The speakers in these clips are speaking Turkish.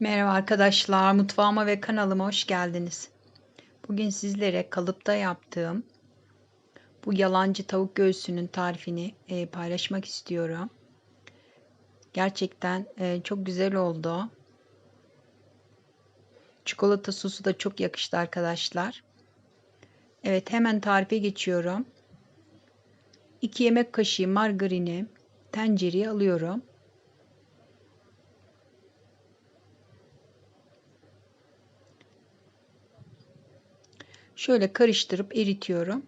Merhaba arkadaşlar, mutfağıma ve kanalıma hoş geldiniz. Bugün sizlere kalıpta yaptığım bu yalancı tavuk göğsünün tarifini e, paylaşmak istiyorum. Gerçekten e, çok güzel oldu. Çikolata sosu da çok yakıştı arkadaşlar. Evet hemen tarife geçiyorum. 2 yemek kaşığı margarini tencereye alıyorum. Şöyle karıştırıp eritiyorum.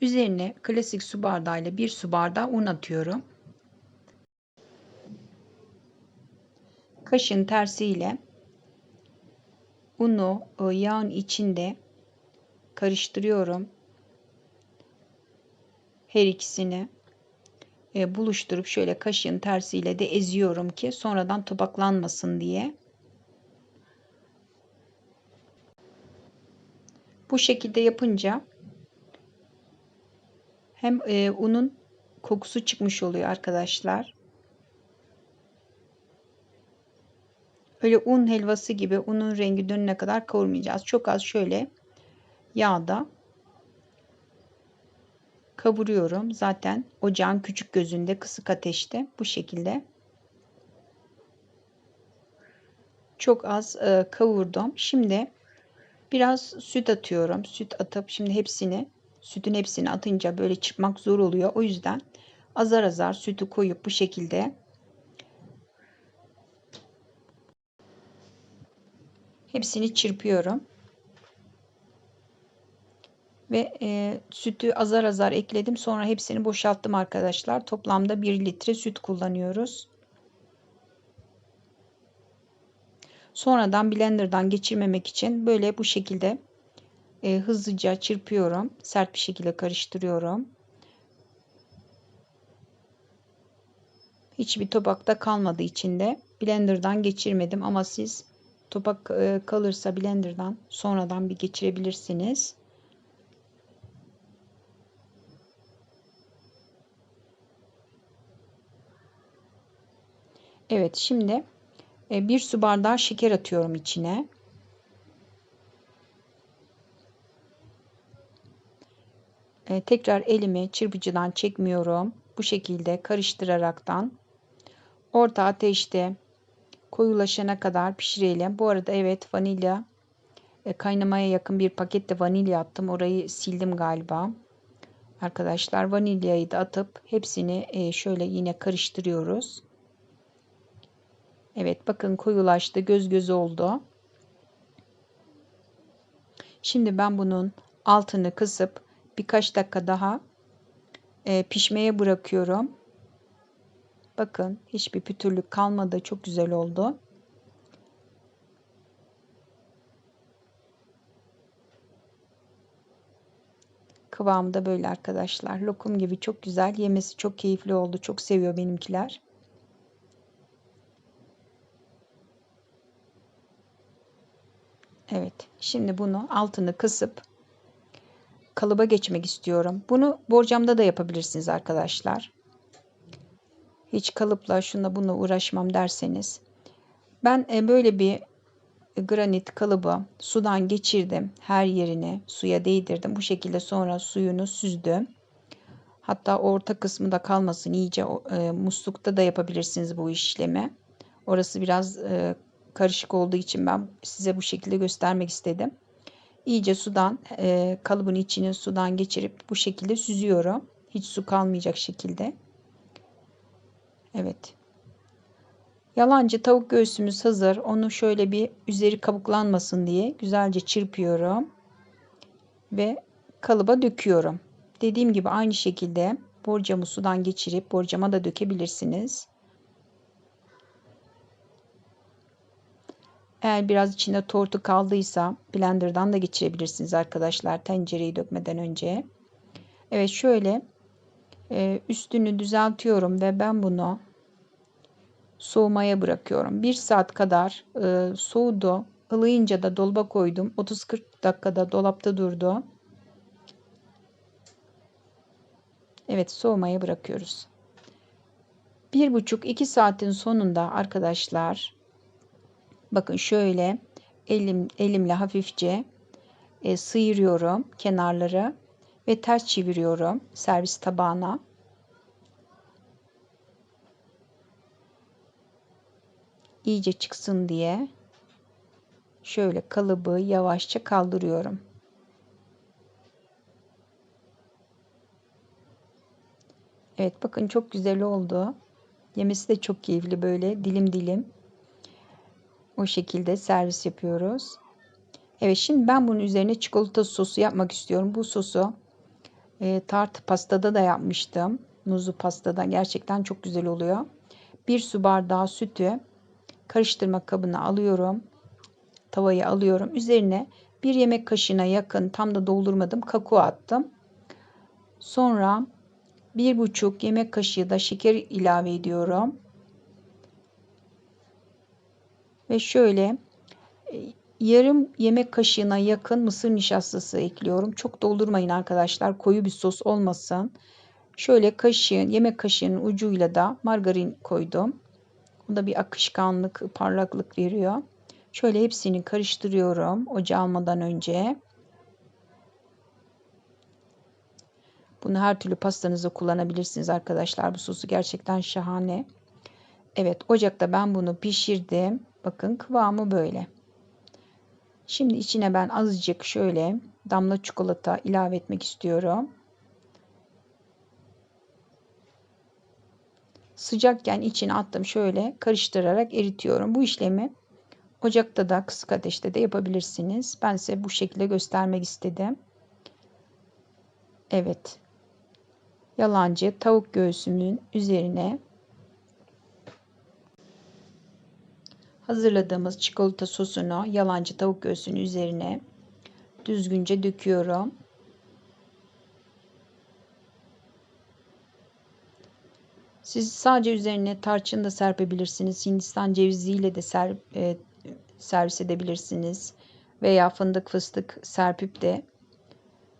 Üzerine klasik su bardağı ile bir su bardağı un atıyorum. Kaşın tersiyle unu e, yağın içinde karıştırıyorum. Her ikisini e, buluşturup şöyle kaşın tersiyle de eziyorum ki sonradan topaklanmasın diye. Bu şekilde yapınca hem e, unun kokusu çıkmış oluyor arkadaşlar. Öyle un helvası gibi unun rengi dönene kadar kavurmayacağız. Çok az şöyle yağda kavuruyorum. Zaten ocağın küçük gözünde kısık ateşte bu şekilde. Çok az e, kavurdum. Şimdi Biraz süt atıyorum. Süt atıp şimdi hepsini sütün hepsini atınca böyle çıkmak zor oluyor. O yüzden azar azar sütü koyup bu şekilde hepsini çırpıyorum. Ve e, sütü azar azar ekledim. Sonra hepsini boşalttım arkadaşlar. Toplamda 1 litre süt kullanıyoruz. Sonradan blenderdan geçirmemek için böyle bu şekilde e, hızlıca çırpıyorum. Sert bir şekilde karıştırıyorum. Hiçbir topakta kalmadı içinde. Blenderdan geçirmedim ama siz topak e, kalırsa blenderdan sonradan bir geçirebilirsiniz. Evet şimdi bir su bardağı şeker atıyorum içine. E, tekrar elimi çırpıcıdan çekmiyorum. Bu şekilde karıştıraraktan orta ateşte koyulaşana kadar pişirelim. Bu arada evet vanilya e, kaynamaya yakın bir pakette vanilya attım. Orayı sildim galiba. Arkadaşlar vanilyayı da atıp hepsini şöyle yine karıştırıyoruz. Evet bakın koyulaştı. Göz göz oldu. Şimdi ben bunun altını kısıp birkaç dakika daha e, pişmeye bırakıyorum. Bakın hiçbir pütürlük kalmadı. Çok güzel oldu. Kıvamı da böyle arkadaşlar. Lokum gibi çok güzel. Yemesi çok keyifli oldu. Çok seviyor benimkiler. Evet. Şimdi bunu altını kısıp kalıba geçmek istiyorum. Bunu borcamda da yapabilirsiniz arkadaşlar. Hiç kalıpla şuna bunu uğraşmam derseniz. Ben e, böyle bir granit kalıbı sudan geçirdim. Her yerini suya değdirdim. Bu şekilde sonra suyunu süzdüm. Hatta orta kısmı da kalmasın iyice e, muslukta da yapabilirsiniz bu işlemi. Orası biraz e, karışık olduğu için ben size bu şekilde göstermek istedim. İyice sudan e, kalıbın içini sudan geçirip bu şekilde süzüyorum. Hiç su kalmayacak şekilde. Evet. Yalancı tavuk göğsümüz hazır. Onu şöyle bir üzeri kabuklanmasın diye güzelce çırpıyorum. Ve kalıba döküyorum. Dediğim gibi aynı şekilde borcamı sudan geçirip borcama da dökebilirsiniz. Eğer biraz içinde tortu kaldıysa blenderdan da geçirebilirsiniz arkadaşlar tencereyi dökmeden önce. Evet şöyle e, üstünü düzeltiyorum ve ben bunu soğumaya bırakıyorum. 1 saat kadar e, soğudu. Ilıyınca da dolaba koydum. 30-40 dakikada dolapta durdu. Evet soğumaya bırakıyoruz. Bir buçuk iki saatin sonunda arkadaşlar bakın şöyle elim elimle hafifçe e, sıyırıyorum kenarları ve ters çeviriyorum servis tabağına. iyice çıksın diye şöyle kalıbı yavaşça kaldırıyorum. Evet bakın çok güzel oldu. Yemesi de çok keyifli böyle dilim dilim. O şekilde servis yapıyoruz. Evet şimdi ben bunun üzerine çikolata sosu yapmak istiyorum. Bu sosu e, tart pastada da yapmıştım. Muzlu pastada gerçekten çok güzel oluyor. Bir su bardağı sütü karıştırma kabına alıyorum. Tavayı alıyorum. Üzerine bir yemek kaşığına yakın tam da doldurmadım kakao attım. Sonra bir buçuk yemek kaşığı da şeker ilave ediyorum. Ve şöyle e, yarım yemek kaşığına yakın mısır nişastası ekliyorum. Çok doldurmayın arkadaşlar. Koyu bir sos olmasın. Şöyle kaşığın yemek kaşığının ucuyla da margarin koydum. Bu da bir akışkanlık, parlaklık veriyor. Şöyle hepsini karıştırıyorum ocağa almadan önce. Bunu her türlü pastanızda kullanabilirsiniz arkadaşlar. Bu sosu gerçekten şahane. Evet ocakta ben bunu pişirdim. Bakın kıvamı böyle. Şimdi içine ben azıcık şöyle damla çikolata ilave etmek istiyorum. Sıcakken içine attım şöyle karıştırarak eritiyorum. Bu işlemi ocakta da kısık ateşte de yapabilirsiniz. Ben size bu şekilde göstermek istedim. Evet. Yalancı tavuk göğsümün üzerine hazırladığımız çikolata sosunu yalancı tavuk göğsünün üzerine düzgünce döküyorum. Siz sadece üzerine tarçın da serpebilirsiniz. Hindistan ceviziyle de ser, e, servis edebilirsiniz. Veya fındık fıstık serpip de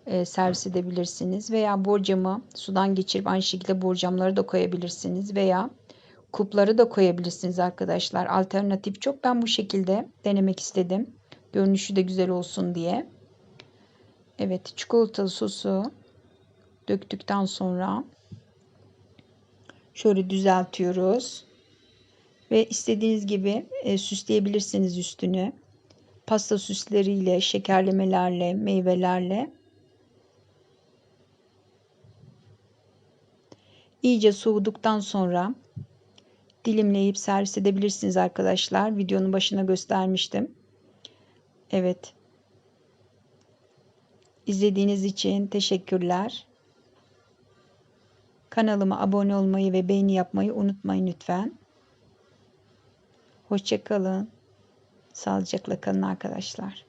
e, servis edebilirsiniz. Veya borcamı sudan geçirip aynı şekilde borcamları da koyabilirsiniz. Veya kupları da koyabilirsiniz arkadaşlar. Alternatif çok. Ben bu şekilde denemek istedim. Görünüşü de güzel olsun diye. Evet çikolatalı sosu döktükten sonra şöyle düzeltiyoruz. Ve istediğiniz gibi e, süsleyebilirsiniz üstünü. Pasta süsleriyle, şekerlemelerle, meyvelerle. İyice soğuduktan sonra dilimleyip servis edebilirsiniz arkadaşlar. Videonun başına göstermiştim. Evet. İzlediğiniz için teşekkürler. Kanalıma abone olmayı ve beğeni yapmayı unutmayın lütfen. Hoşçakalın. Sağlıcakla kalın arkadaşlar.